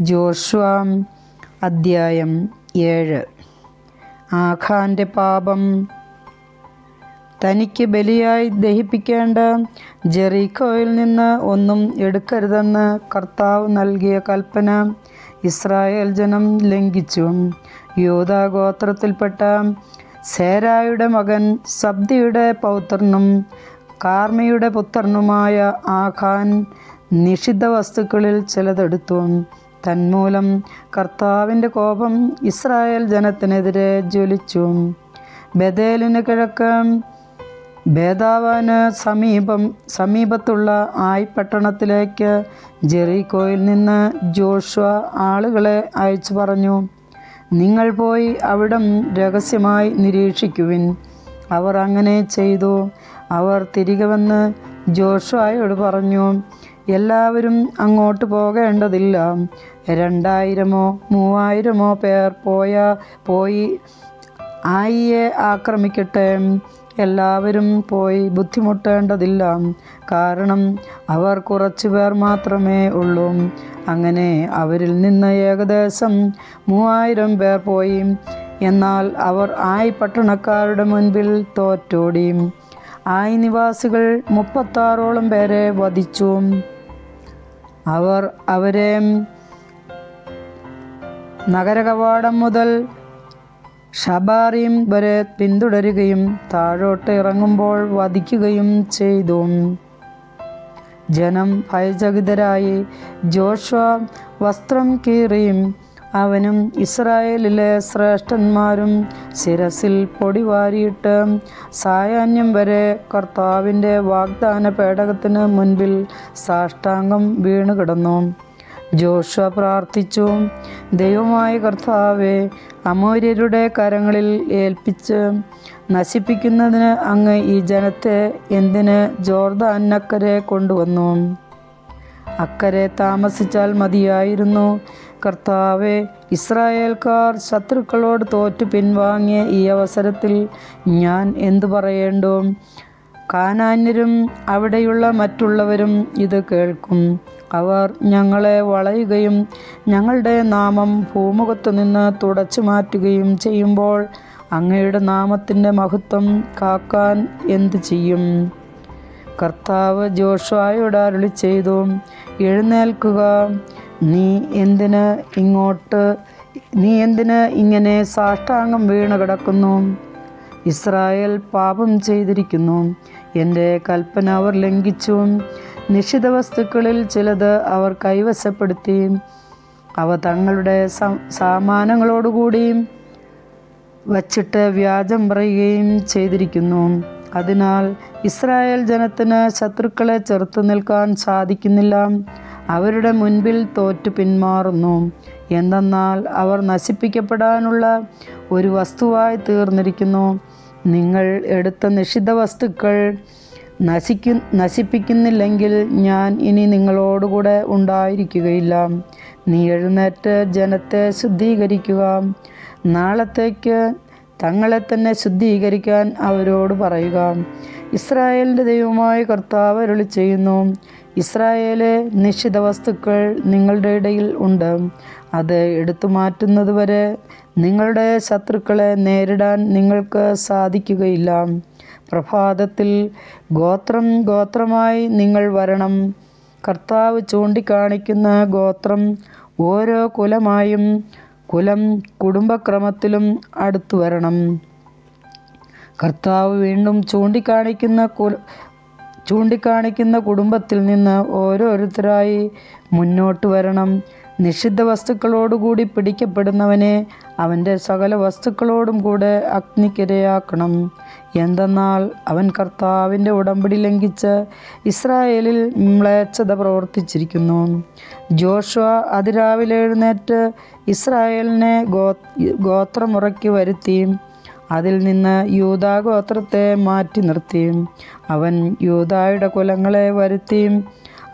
Joshua അദ്ധ്യായം ഏഴ്. ആഖാന്റെ പാപം. തനിക്ക് ബലിയായി ദഹിപ്പിക്കേണ്ട ജെറീക്കോയിൽ നിന്ന് ഒന്നും എടുക്കരുതെന്ന് കർത്താവ് നൽകിയ കൽപ്പന ഇസ്രായേൽ ജനം ലംഘിച്ചു. യൂദാ ഗോത്രത്തിൽപ്പെട്ട സേരായുടെ മകൻ സബ്ദിയുടെ പൗത്രനും കാർമിയുടെ പുത്രനുമായ ആഖാൻ നിഷിദ്ധ വസ്തുക്കളിൽ ചിലതെടുത്തു. തന്മൂലം കർത്താവിന്റെ കോപം ഇസ്രായേൽ ജനത്തിനെതിരെ ജ്വലിച്ചു. ബദേലിന് കിഴക്ക് ബേദാവാന് സമീപം സമീപത്തുള്ള ആയി പട്ടണത്തിലേക്ക് ജെറീക്കോയിൽ നിന്ന് ജോഷുവ ആളുകളെ അയച്ചു പറഞ്ഞു നിങ്ങൾ പോയി അവിടം രഹസ്യമായി നിരീക്ഷിക്കുവിൻ. അവർ അങ്ങനെ ചെയ്തു. അവർ തിരികെ വന്ന് ജോഷുവായോട് പറഞ്ഞു എല്ലാവരും അങ്ങോട്ട് പോകേണ്ടതില്ല. രണ്ടായിരമോ മൂവായിരമോ പേർ പോയ പോയി ആയിയെ ആക്രമിക്കട്ടെ. എല്ലാവരും പോയി ബുദ്ധിമുട്ടേണ്ടതില്ല. കാരണം അവർ കുറച്ചു പേർ മാത്രമേ ഉള്ളൂ. അങ്ങനെ അവരിൽ നിന്ന് ഏകദേശം മൂവായിരം പേർ പോയി. എന്നാൽ അവർ ആയി പട്ടണക്കാരുടെ മുൻപിൽ തോറ്റോടി. ആയി നിവാസികൾ മുപ്പത്താറോളം പേരെ വധിച്ചു. അവർ അവരെ നഗരകവാടം മുതൽ ഷബാറിയും വരെ പിന്തുടരുകയും താഴോട്ട് ഇറങ്ങുമ്പോൾ വധിക്കുകയും ചെയ്തു. ജനം ഭയചകിതരായി. ജോഷ വസ്ത്രം കീറിയും അവനും ഇസ്രായേലിലെ ശ്രേഷ്ഠന്മാരും ശിരസിൽ പൊടിവാരിയിട്ട് വാരിയിട്ട് സായാഹ്നം വരെ കർത്താവിന്റെ വാഗ്ദാന പേടകത്തിന് മുൻപിൽ സാഷ്ടാംഗം വീണു കിടന്നു ജോഷ പ്രാർത്ഥിച്ചു ദൈവമായ കർത്താവെ അമൂര്യരുടെ കരങ്ങളിൽ ഏൽപ്പിച്ച് നശിപ്പിക്കുന്നതിന് അങ്ങ് ഈ ജനത്തെ എന്തിന് ജോർദാനക്കരെ കൊണ്ടുവന്നു? അക്കരെ താമസിച്ചാൽ മതിയായിരുന്നു. കർത്താവെ ഇസ്രായേൽക്കാർ ശത്രുക്കളോട് തോറ്റു പിൻവാങ്ങിയ ഈ അവസരത്തിൽ ഞാൻ എന്തു പറയേണ്ടു? കാനാന്യരും അവിടെയുള്ള മറ്റുള്ളവരും ഇത് കേൾക്കും. അവർ ഞങ്ങളെ വളയുകയും ഞങ്ങളുടെ നാമം ഭൂമുഖത്തു നിന്ന് തുടച്ചു മാറ്റുകയും ചെയ്യുമ്പോൾ അങ്ങയുടെ നാമത്തിന്റെ മഹത്വം കാക്കാൻ എന്തു ചെയ്യും? കർത്താവ് ജോഷുവായോട് അരുളി ചെയ്തു എഴുന്നേൽക്കുക നീ എന്തിന് ഇങ്ങോട്ട് നീ എന്തിന് ഇങ്ങനെ സാഷ്ടാംഗം വീണ് കിടക്കുന്നു? ഇസ്രായേൽ പാപം ചെയ്തിരിക്കുന്നു. എന്റെ കൽപ്പന അവർ ലംഘിച്ചു. നിഷിദ്ധ വസ്തുക്കളിൽ ചിലത് അവർ കൈവശപ്പെടുത്തി. അവ തങ്ങളുടെ സാമാനങ്ങളോടുകൂടി വച്ചിട്ട് വ്യാജം പറയുകയും ചെയ്തിരിക്കുന്നു. അതിനാൽ ഇസ്രായേൽ ജനത്തിന് ശത്രുക്കളെ ചെറുത്തു നിൽക്കാൻ സാധിക്കുന്നില്ല. അവരുടെ മുൻപിൽ തോറ്റു പിന്മാറുന്നു. എന്തെന്നാൽ അവർ നശിപ്പിക്കപ്പെടാനുള്ള ഒരു വസ്തുവായി തീർന്നിരിക്കുന്നു. നിങ്ങൾ എടുത്ത നിഷിദ്ധ വസ്തുക്കൾ നശിക്കു നശിപ്പിക്കുന്നില്ലെങ്കിൽ ഞാൻ ഇനി നിങ്ങളോടുകൂടെ ഉണ്ടായിരിക്കുകയില്ല. നീ എഴുന്നേറ്റ് ജനത്തെ ശുദ്ധീകരിക്കുക. നാളത്തേക്ക് തങ്ങളെ തന്നെ ശുദ്ധീകരിക്കാൻ അവരോട് പറയുക. ഇസ്രായേലിന്റെ ദൈവമായ കർത്താവ് അരുളി ചെയ്യുന്നു. ഇസ്രായേലെ നിശ്ചിത വസ്തുക്കൾ നിങ്ങളുടെ ഇടയിൽ ഉണ്ട്. അത് എടുത്തു മാറ്റുന്നതുവരെ നിങ്ങളുടെ ശത്രുക്കളെ നേരിടാൻ നിങ്ങൾക്ക് സാധിക്കുകയില്ല. പ്രഭാതത്തിൽ ഗോത്രം ഗോത്രമായി നിങ്ങൾ വരണം. കർത്താവ് ചൂണ്ടിക്കാണിക്കുന്ന ഗോത്രം ഓരോ കുലമായും കുലം കുടുംബക്രമത്തിലും അടുത്തു വരണം. കർത്താവ് വീണ്ടും ചൂണ്ടിക്കാണിക്കുന്ന ചൂണ്ടിക്കാണിക്കുന്ന കുടുംബത്തിൽ നിന്ന് ഓരോരുത്തരായി മുന്നോട്ട് വരണം. നിഷിദ്ധ വസ്തുക്കളോടുകൂടി പിടിക്കപ്പെടുന്നവനെ അവന്റെ സകല വസ്തുക്കളോടും കൂടെ അഗ്നിക്കിരയാക്കണം. എന്തെന്നാൽ അവൻ കർത്താവിന്റെ ഉടമ്പടി ലംഘിച്ച് ഇസ്രായേലിൽ മ്ലേച്ഛത പ്രവർത്തിച്ചിരിക്കുന്നു. ജോഷുവ അതിരാവിലെ എഴുന്നേറ്റ് ഇസ്രായേലിനെ ഗോ ഗോത്രമുറയ്ക്ക് വരുത്തി. അതിൽ നിന്ന് യൂദാ ഗോത്രത്തെ മാറ്റി നിർത്തിയും അവൻ യൂതായുടെ കുലങ്ങളെ വരുത്തി.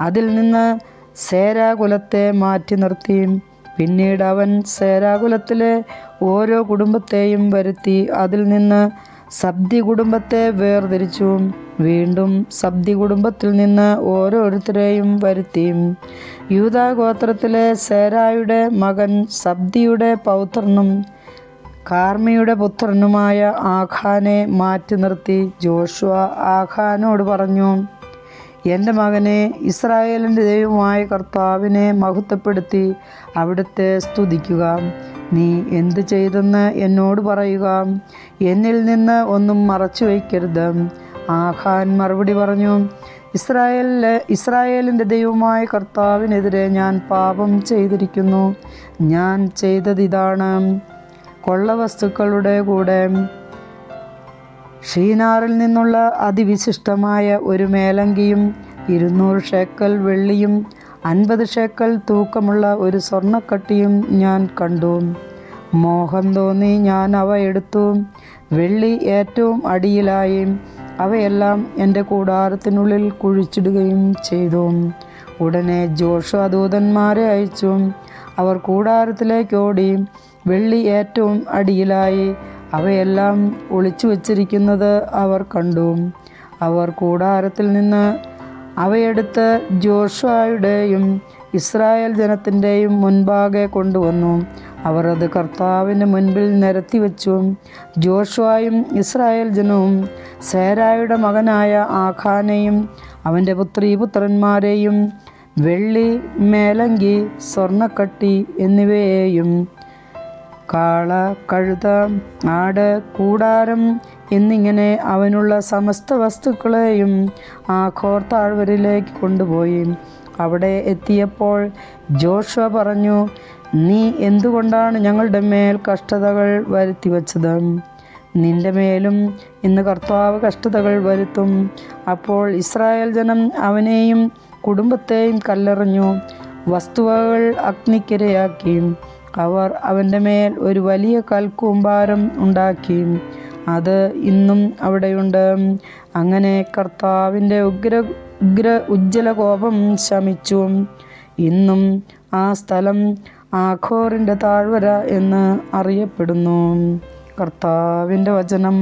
അതിൽ നിന്ന് സേരാകുലത്തെ മാറ്റി നിർത്തിയും പിന്നീട് അവൻ സേരാകുലത്തിലെ ഓരോ കുടുംബത്തെയും വരുത്തി. അതിൽ നിന്ന് സബ്ദി കുടുംബത്തെ വേർതിരിച്ചു. വീണ്ടും സബ്ദി കുടുംബത്തിൽ നിന്ന് ഓരോരുത്തരെയും വരുത്തി. യൂതാഗോത്രത്തിലെ സേരായുടെ മകൻ സബ്ദിയുടെ പൗത്രനും കാർമിയുടെ പുത്രനുമായ ആഖാനെ മാറ്റി നിർത്തി ജോഷുവ ആഖാനോട് പറഞ്ഞു എന്റെ മകനെ ഇസ്രായേലിന്റെ ദൈവമായ കർത്താവിനെ മഹത്വപ്പെടുത്തി അവിടുത്തെ സ്തുതിക്കുക. നീ എന്ത് ചെയ്തെന്ന് എന്നോട് പറയുക. എന്നിൽ നിന്ന് ഒന്നും മറച്ചു വയ്ക്കരുത്. ആഖാൻ മറുപടി പറഞ്ഞു ഇസ്രായേലിലെ ഇസ്രായേലിന്റെ ദൈവമായ കർത്താവിനെതിരെ ഞാൻ പാപം ചെയ്തിരിക്കുന്നു. ഞാൻ ചെയ്തതിതാണ് കൊള്ളവസ്തുക്കളുടെ കൂടെ ഷീനാറിൽ നിന്നുള്ള അതിവിശിഷ്ടമായ ഒരു മേലങ്കിയും ഇരുന്നൂറ് ഷേക്കൽ വെള്ളിയും അൻപത് ഷേക്കൽ തൂക്കമുള്ള ഒരു സ്വർണക്കട്ടിയും ഞാൻ കണ്ടു. മോഹം തോന്നി ഞാൻ അവ എടുത്തു. വെള്ളി ഏറ്റവും അടിയിലായി. അവയെല്ലാം എന്റെ കൂടാരത്തിനുള്ളിൽ കുഴിച്ചിടുകയും ചെയ്തു. ഉടനെ ജോഷ ദൂതന്മാരെ അയച്ചു. അവർ കൂടാരത്തിലേക്ക് ഓടി. വെള്ളി ഏറ്റവും അടിയിലായി. അവയെല്ലാം ഒളിച്ചു വച്ചിരിക്കുന്നത് അവർ കണ്ടു. അവർ കൂടാരത്തിൽ നിന്ന് അവയെടുത്ത് ജോഷുവായുടെയും ഇസ്രായേൽ ജനത്തിന്റെയും മുൻപാകെ കൊണ്ടുവന്നു. അവർ അത് കർത്താവിന്റെ മുൻപിൽ നിരത്തി വെച്ചു. ജോഷുവായും ഇസ്രായേൽ ജനവും സേരായുടെ മകനായ ആഖാനെയും അവന്റെ പുത്രീപുത്രന്മാരെയും വെള്ളി മേലങ്കി സ്വർണക്കട്ടി എന്നിവയെയും കാള കഴുത ആട് കൂടാരം എന്നിങ്ങനെ അവനുള്ള സമസ്ത വസ്തുക്കളെയും ആ താഴ്വരയിലേക്ക് കൊണ്ടുപോയി. അവിടെ എത്തിയപ്പോൾ ജോഷുവ പറഞ്ഞു നീ എന്തുകൊണ്ടാണ് ഞങ്ങളുടെ മേൽ കഷ്ടതകൾ വരുത്തി വച്ചത് നിന്റെ മേലും ഇന്ന് കർത്താവ് കഷ്ടതകൾ വരുത്തും. അപ്പോൾ ഇസ്രായേൽ ജനം അവനെയും കുടുംബത്തെയും കല്ലെറിഞ്ഞു വസ്തുവകൾ അഗ്നിക്കിരയാക്കി. അവർ അവന്റെ മേൽ ഒരു വലിയ കൽക്കൂമ്പാരം ഉണ്ടാക്കി. അത് ഇന്നും അവിടെയുണ്ട്. അങ്ങനെ കർത്താവിന്റെ ഉഗ്ര ഉഗ്ര ഉജ്ജ്വല കോപം ശമിച്ചു. ഇന്നും ആ സ്ഥലം ആഖോറിന്റെ താഴ്വര എന്ന് അറിയപ്പെടുന്നു. കർത്താവിന്റെ വചനം.